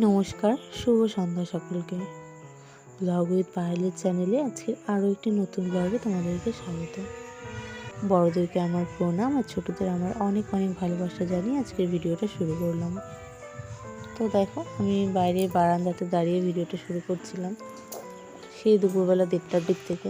নমস্কার, শুভ সন্ধ্যা সকলকে। Blog with পায়েলের চ্যানেলে আজকে আরও একটি নতুন ব্লগে তোমাদেরকে স্বাগত। বড়দেরকে আমার প্রণাম আর ছোটোদের আমার অনেক অনেক ভালোবাসা জানিয়ে আজকের ভিডিওটা শুরু করলাম। তো দেখো, আমি বাইরে বারান্দাতে দাঁড়িয়ে ভিডিওটা শুরু করছিলাম। সেই দুপুরবেলা দেড়টার দিক থেকে।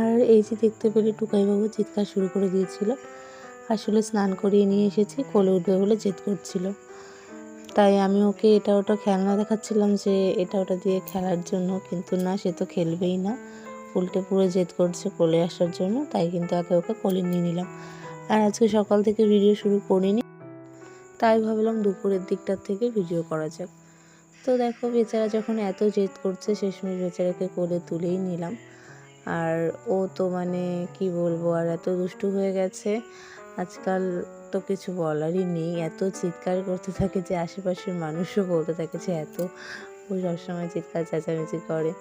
আর এই যে দেখতে পেলে টুকাইবাবু চিৎকার শুরু করে দিয়েছিল। আসলে স্নান করিয়ে নিয়ে এসেছি, কোলে উঠবে বলে জেদ করছিল। তাই আমি ওকে এটা ওটা খেলনা দেখাচ্ছিলাম যে এটা ওটা দিয়ে খেলার জন্য, কিন্তু না, সে তো খেলবেই না। উল্টে পুরো জেদ করছে কোলে আসার জন্য, তাই কিন্তু আগে ওকে কোলে নিয়ে নিলাম। আর আজকে সকাল থেকে ভিডিও শুরু করিনি, তাই ভাবলাম দুপুরের দিকটার থেকে ভিডিও করা যাক। তো দেখো বেচারা যখন এত জেদ করছে, শেষমেশ বেচারাকে কোলে তুলেই নিলাম। আর ও তো মানে কি বলব, আর এত দুষ্টু হয়ে গেছে। আজকাল তো কিছু বলারই নেই। এত চিৎকার করতে থাকে যে আশেপাশের মানুষও বলতে থাকে যে এত। ও সবসময় চিৎকার, চেঁচামেচি করে।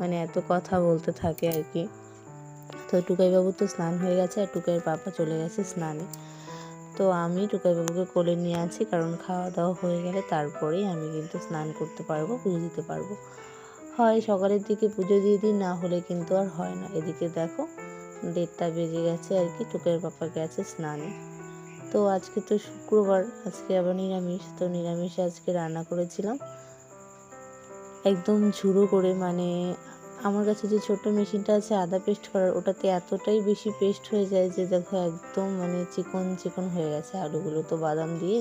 মানে এত কথা বলতে থাকে আর কি। তো টুকাইবাবু তো স্নান হয়ে গেছে, আর টুকাইয়ের পাপা চলে গেছে স্নানে। তো আমি টুকাইবাবুকে কোলে নিয়ে আছি, কারণ খাওয়া দাওয়া হয়ে গেলে তারপরেই আমি কিন্তু স্নান করতে পারব, পুজো দিতে পারব। হয় সকালের দিকে পুজো দিয়ে দিই, না হলে কিন্তু আর হয় না। এদিকে দেখো, দেড়টা বেজে গেছে আর কি, টুকের পাপা গেছে স্নানে। তো আজকে তো শুক্রবার, আজকে আবার নিরামিষ, তো নিরামিষে আজকে রান্না করেছিলাম। একদম ঝুড়ো করে মানে আমার কাছে যে ছোট মেশিনটা আছে আদা পেস্ট করার, ওটাতে এতটাই বেশি পেস্ট হয়ে যায় যে দেখো একদম মানে চিকন চিকন হয়ে গেছে। আলুগুলো তো বাদাম দিয়ে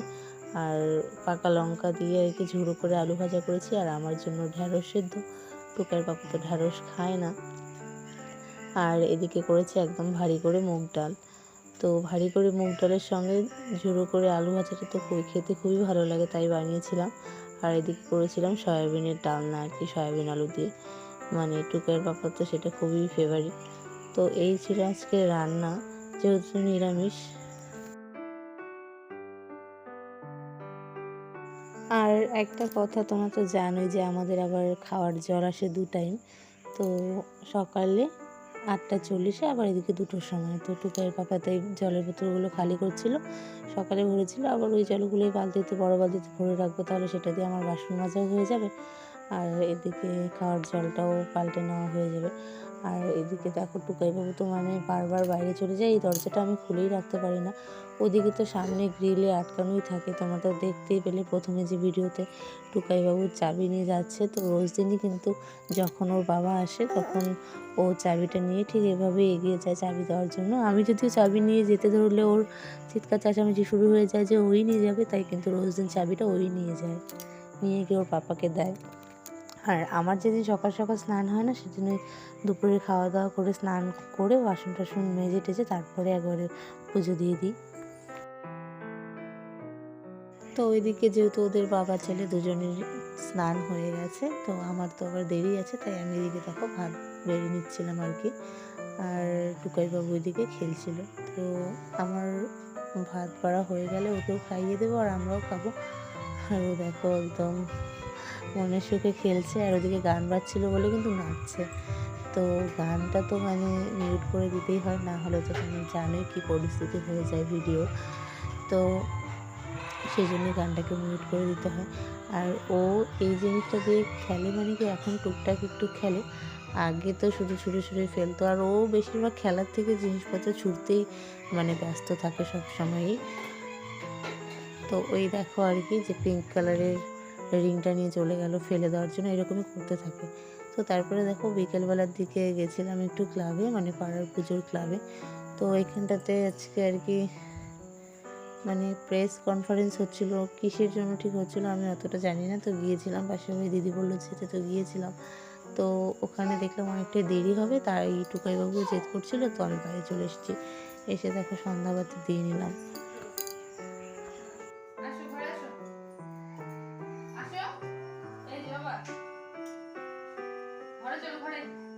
আর পাকা লঙ্কা দিয়ে আর কি ঝুড়ো করে আলু ভাজা করেছি। আর আমার জন্য ঢ্যাঁড়স সেদ্ধ। টুকার পাপা তো ঢ্যাঁড়স খায় না। আর এদিকে করেছি একদম ভারী করে মুগ ডাল। তো ভারী করে মুগ ডালের সঙ্গে ঝুড়ো করে আলু ভাজাটা তো খেতে খুবই ভালো লাগে, তাই বানিয়েছিলাম। আর এদিকে করেছিলাম সয়াবিনের ডালনা আর কি, সয়াবিন আলু দিয়ে। মানে টুকার পাপা তো সেটা খুবই ফেভারিট তো এই ছিল আজকে রান্না, যেহেতু নিরামিষ। আর একটা কথা তোমরা তো জানোই যে আমাদের আবার খাওয়ার জল আসে দু টাইম তো সকালে আটটা চল্লিশে আবার এদিকে দুটোর সময়। তো টুকাইয়ের পাপা তাই জলের বোতলগুলো খালি করছিল, সকালে ভরেছিল, আবার ওই জলগুলোই বালতিতে, বড় বালতিতে ভরে রাখব, তাহলে সেটা দিয়ে আমার বাসন মাজাও হয়ে যাবে। আর এদিকে খাওয়ার জলটাও পাল্টে নেওয়া হয়ে যাবে। আর এদিকে দেখো টুকাইবাবু তো মানে বারবার বাইরে চলে যায়, এই দরজাটা আমি খুলেই রাখতে পারি না। ওদিকে তো সামনে গ্রিলে আটকানোই থাকে, তোমরা তো দেখতেই পেলে প্রথমে যে ভিডিওতে টুকাইবাবুর চাবি নিয়ে যাচ্ছে, তো রোজ দিনই কিন্তু যখন ওর বাবা আসে তখন ও চাবিটা নিয়ে ঠিক এভাবে এগিয়ে যায় চাবি দেওয়ার জন্য। আমি যদিও চাবি নিয়ে যেতে ধরলে ওর চিৎকার চেঁচামেচি শুরু হয়ে যায় যে ওই নিয়ে যাবে, তাই কিন্তু রোজ দিন চাবিটা ওই নিয়ে যায়, নিয়ে গিয়ে ওর পাপাকে দেয়। আর আমার যেদিন সকাল সকাল স্নান হয় না সেদিন ওই দুপুরে খাওয়া দাওয়া করে স্নান করে বাসন টাসন মেজে টেজে তারপরে একবারে পুজো দিয়ে দিই। তো ওইদিকে যেহেতু ওদের বাবা ছেলে দুজনের স্নান হয়ে গেছে, তো আমার তো আবার দেরি আছে, তাই আমি এদিকে দেখো ভাত বেড়ে নিচ্ছিলাম আর কি। আর টুকাইবাবু ওইদিকে খেলছিল। তো আমার ভাত বাড়া হয়ে গেলে ওকেও খাইয়ে দেবো আর আমরাও খাব। আর ও দেখো একদম মনের সুখে খেলছে আর ওদিকে গান বাজছিল বলে কিন্তু নাচছে। তো গানটা তো মানে মিউট করে দিতেই হয়, না হলে তো তুমি জানোই কী পরিস্থিতি হয়ে যায় ভিডিও তো সেই জন্য গানটাকে মিউট করে দিতে হয়। আর ও এই জিনিসটা দিয়ে খেলে মানে কি এখন টুকটাক একটু খেলে। আগে তো শুধু ছুটে ছুটে ফেলতো আর ও বেশিরভাগ খেলার থেকে জিনিসপত্র ছুটতেই মানে ব্যস্ত থাকে সব সময়ই তো ওই দেখো আর কি যে পিঙ্ক কালারের রিংটা নিয়ে চলে গেল, ফেলে দেওয়ার জন্য এরকমই করতে থাকে। তো তারপরে দেখো বিকেলবেলার দিকে গেছিলাম একটু ক্লাবে মানে পাড়ার পুজোর ক্লাবে। তো এখানটাতে আজকে আর কি মানে প্রেস কনফারেন্স হচ্ছিল, কিসের জন্য ঠিক হচ্ছিল আমি অতটা জানি না। তো গিয়েছিলাম পাশে ওই দিদি বলল যেতে তো গিয়েছিলাম। তো ওখানে দেখলাম অনেকটাই দেরি হবে, তাই টুকাইবাবু জেদ করছিল, তো আমি বাড়ি চলে এসেছি। এসে দেখো সন্ধ্যাবাতি দিয়ে নিলাম। 这个快点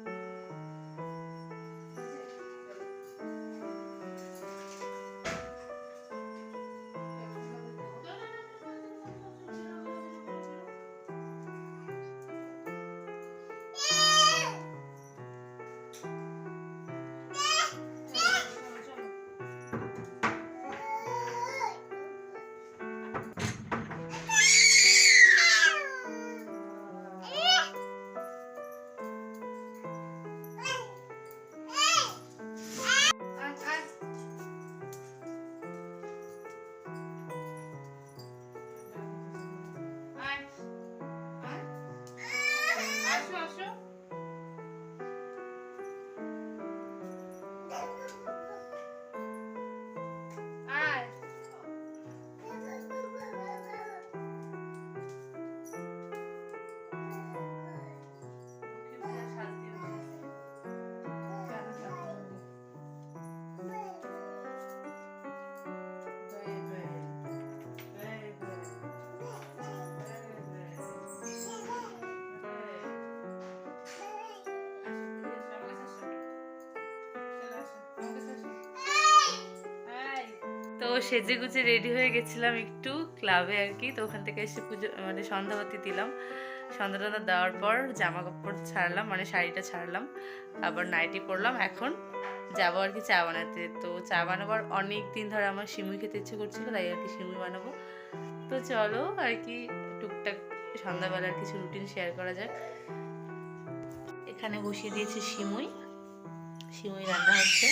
সেজে গুজে রেডি হয়ে গেছিলাম একটু ক্লাবে আর কি। তো ওখান থেকে এসে পুজো মানে সন্ধ্যাবাতি দিলাম। সন্ধ্যা দেওয়ার পর জামা কাপড় ছাড়লাম মানে শাড়িটা ছাড়লাম। আবার নাইটি পরলাম। এখন যাব আর কি চা বানাতে। তো চা বানাবার অনেক দিন ধরে আমার সিমুই খেতে ইচ্ছে করছিল, তাই আর কি সিমুই বানাবো। তো চলো আর কি টুকটাক সন্ধ্যাবেলার কিছু রুটিন শেয়ার করা যাক। এখানে বসিয়ে দিয়েছি সিমুই। সিমুই রান্না হচ্ছে।